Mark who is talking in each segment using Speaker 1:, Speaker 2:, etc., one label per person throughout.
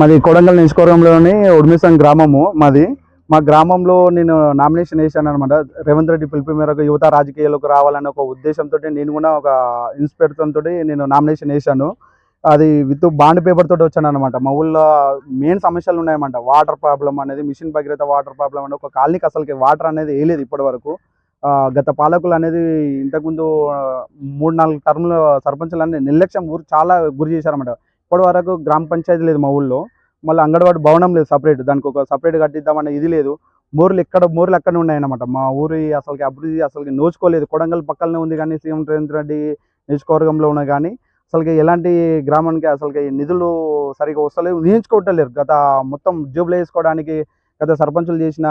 Speaker 1: మాది కొడంగల్ నియోజకవర్గంలోని ఉడిమిసం గ్రామము మాది. మా గ్రామంలో నేను నామినేషన్ వేసాను అనమాట రేవంత్ రెడ్డి పిలుపు మేరకు యువత రాజకీయాలకు రావాలనే ఒక ఉద్దేశంతో నేను కూడా ఒక ఇన్స్పిరేషన్ తోటి నేను నామినేషన్ వేసాను అది విత్ బాండ్ పేపర్ తోటి వచ్చాను అనమాట మా ఊళ్ళో మెయిన్ సమస్యలు ఉన్నాయన్నమాట. వాటర్ ప్రాబ్లం అనేది మిషన్ భగీరథ వాటర్ ప్రాబ్లం అనేది ఒక కాలనీకి అసలుకి వాటర్ అనేది వేయలేదు ఇప్పటి వరకు. గత పాలకులు అనేది ఇంతకుముందు మూడు నాలుగు టర్ములు సర్పంచులు అనేది నిర్లక్ష్యం ఊరు చాలా గురి చేశారన్నమాట. ఇప్పటి వరకు గ్రామ పంచాయతీ లేదు మా ఊళ్ళో. మళ్ళీ అంగన్వాడి భవనం లేదు సపరేట్ దానికి ఒక సపరేట్ కట్టిద్దామన్న ఇది లేదు. మోర్లు ఎక్కడ మోర్లు అక్కడ ఉన్నాయన్నమాట. మా ఊరి అసలుకి అభివృద్ధి అసలుకి నోచుకోలేదు. కొడంగల్ పక్కనే ఉంది కానీ సీఎం రేవంత్ రెడ్డి నియోజకవర్గంలో ఉన్న కానీ అసలుకి ఎలాంటి గ్రామానికి అసలుకి నిధులు సరిగా వస్తలేవు. నియోజుకోవట్లేరు గత మొత్తం జేబులు వేసుకోవడానికి గత సర్పంచులు చేసిన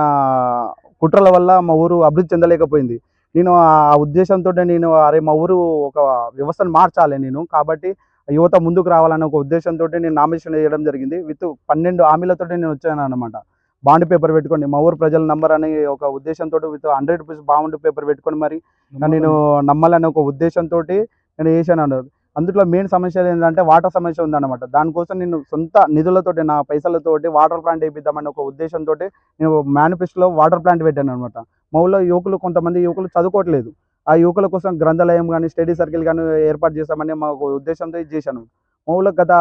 Speaker 1: కుట్రల వల్ల మా ఊరు అభివృద్ధి చెందలేకపోయింది. నేను ఆ ఉద్దేశంతో నేను అరే మా ఊరు ఒక వ్యవస్థను మార్చాలి నేను. కాబట్టి యువత ముందుకు రావాలనే ఒక ఉద్దేశంతో నేను నామినేషన్ వేయడం జరిగింది. విత్ పన్నెండు హామీలతో నేను వచ్చాను అనమాట బాండ్ పేపర్ పెట్టుకోండి మా ఊరు ప్రజల నంబర్ అనే ఒక ఉద్దేశంతో with hundred rupees bond paper పెట్టుకొని మరి నేను నమ్మాలనే ఒక ఉద్దేశంతో నేను వేసాను అన్నది అందులో మెయిన్ సమస్య ఏంటంటే వాటర్ సమస్య ఉందన్నమాట. దానికోసం నేను సొంత నిధులతోటి నా పైసలతోటి వాటర్ ప్లాంట్ వేయిద్దామని ఒక ఉద్దేశంతో నేను మేనిఫెస్టోలో వాటర్ ప్లాంట్ పెట్టాను అనమాట మా ఊళ్ళో యువకులు కొంతమంది యువకులు చదువుకోవట్లేదు. ఆ యువకుల కోసం గ్రంథాలయం కానీ స్టడీ సర్కిల్ కానీ ఏర్పాటు చేస్తామని మాకు ఉద్దేశంతో ఇది చేశాను. మా ఊళ్ళో గత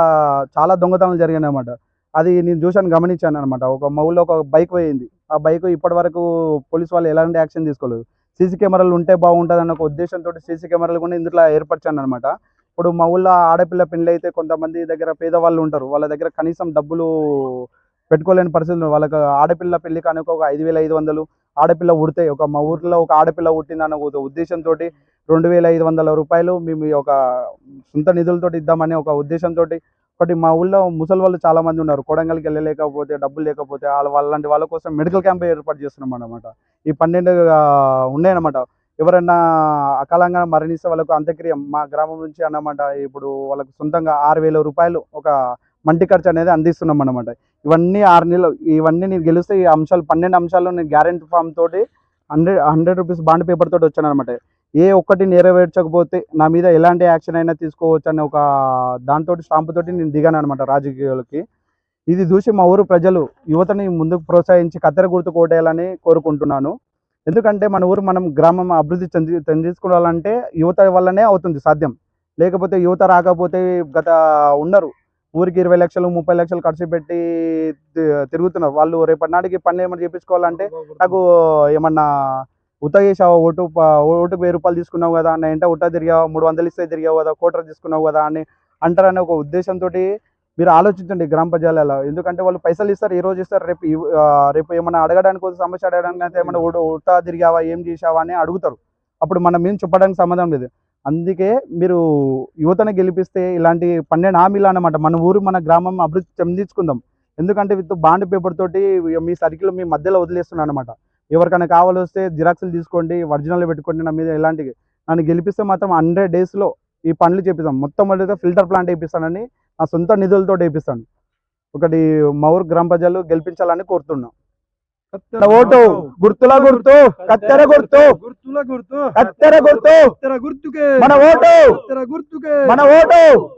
Speaker 1: చాలా దొంగతనాలు జరిగాయి అనమాట అది నేను చూశాను గమనించాను అనమాట ఒక మా ఊళ్ళో ఒక బైక్ పోయింది. ఆ బైక్ ఇప్పటి వరకు పోలీస్ వాళ్ళు ఎలాంటి యాక్షన్ తీసుకోలేదు. సీసీ కెమెరాలు ఉంటే బాగుంటుంది అన్న ఒక ఉద్దేశంతో సీసీ కెమెరాలు కూడా ఇందులో ఏర్పరిచాను అనమాట ఇప్పుడు మా ఊళ్ళో ఆడపిల్ల పెళ్ళి అయితే కొంతమంది దగ్గర పేదవాళ్ళు ఉంటారు. వాళ్ళ దగ్గర కనీసం డబ్బులు పెట్టుకోలేని పరిస్థితులు. వాళ్ళకి ఆడపిల్ల పెళ్ళి కానీ ఒక ఐదు వేల ఐదు వందలు ఆడపిల్ల ఉడితే ఒక మా ఊర్లో ఒక ఆడపిల్ల పుట్టిందన్న ఒక ఉద్దేశంతో రెండు వేల ఐదు వందల రూపాయలు మేము ఒక సొంత నిధులతో ఇద్దామనే ఒక ఉద్దేశంతో ఒకటి మా ఊళ్ళో ముసలి వాళ్ళు చాలా మంది ఉన్నారు. కొడంగల్కి వెళ్ళలేకపోతే డబ్బులు లేకపోతే వాళ్ళ వాళ్ళంటి వాళ్ళ కోసం మెడికల్ క్యాంప్ ఏర్పాటు చేస్తున్నాం అనమాట ఈ పన్నెండు ఉన్నాయన్నమాట. ఎవరైనా అకాలంగా మరణిస్తే వాళ్ళకు అంత్యక్రియ మా గ్రామం నుంచి అన్నమాట. ఇప్పుడు వాళ్ళకు సొంతంగా ఆరు వేల రూపాయలు ఒక మంటి ఖర్చు అనేది అందిస్తున్నాం అనమాట ఇవన్నీ ఆరు నెలలు ఇవన్నీ నేను గెలిస్తే ఈ అంశాలు పన్నెండు అంశాలు నేను గ్యారెంటీ ఫామ్ తోటి hundred hundred rupees bond paper తోటి వచ్చాను అనమాట ఏ ఒక్కటి నెరవేర్చకపోతే నా మీద ఎలాంటి యాక్షన్ అయినా తీసుకోవచ్చు అనే ఒక దాంతో స్టాంపు తోటి నేను దిగాను అనమాట రాజకీయాలకి. ఇది చూసి మా ఊరు ప్రజలు యువతని ముందుకు ప్రోత్సహించి కత్తెర గుర్తు కోటేయాలని కోరుకుంటున్నాను. ఎందుకంటే మన ఊరు మనం గ్రామం అభివృద్ధి చెంది చెందించుకోవాలంటే యువత వల్లనే అవుతుంది సాధ్యం. లేకపోతే యువత రాకపోతే గత ఉన్నారు ఊరికి ఇరవై లక్షలు ముప్పై లక్షలు ఖర్చు పెట్టి తిరుగుతున్నారు. వాళ్ళు రేపటి నాటికి పనులు ఏమైనా చేపించుకోవాలంటే నాకు ఏమన్నా ఉత్త చేసావా? ఓటు ఓటు వెయ్యి రూపాయలు తీసుకున్నావు కదా అని అంటే ఉట్ట తిరిగావు? మూడు వందలు ఇస్తే తిరిగావు కదా? కోటర్ తీసుకున్నావు కదా అని అంటారనే ఒక ఉద్దేశంతో మీరు ఆలోచించండి గ్రామ ప్రజలలో. ఎందుకంటే వాళ్ళు పైసలు ఇస్తారు ఈ రోజు ఇస్తారు రేపు రేపు ఏమైనా అడగడానికి సమస్య అడగడానికి అయితే ఏమైనా ఉట్ట ఉట్టా తిరిగావా? ఏం చేసావా? అని అడుగుతారు. అప్పుడు మనం ఏం చెప్పడానికి సంబంధం లేదు. అందుకే మీరు యువతను గెలిపిస్తే ఇలాంటి పన్నెండు హామీలు అన్నమాట. మన ఊరు మన గ్రామం అభివృద్ధి చెందించుకుందాం. ఎందుకంటే విత్ బాండ్ పేపర్ తోటి మీ సర్కిల్ మీ మధ్యలో వదిలేస్తున్నాను అనమాట ఎవరికైనా కావాలొస్తే జిరాక్స్లు తీసుకోండి ఒరిజినల్ పెట్టుకోండి నా మీద ఇలాంటివి నన్ను గెలిపిస్తే మాత్రం హండ్రెడ్ డేస్లో ఈ పనులు చేపిస్తాం మొత్తం మొదటిగా ఫిల్టర్ ప్లాంట్ వేపిస్తానని నా సొంత నిధులతో వేపిస్తాను. ఒకటి మా ఊరు గ్రామ ప్రజలు గెలిపించాలని కోరుతున్నాం. ఓటు. గుర్తుల గుర్తు. కత్తెర గుర్తు.
Speaker 2: గుర్తుల గుర్తు.
Speaker 1: కత్తెర గుర్తు.
Speaker 2: గుర్తుకే.
Speaker 1: మన ఓటు.
Speaker 2: గుర్తుకే.
Speaker 1: మన ఓటు.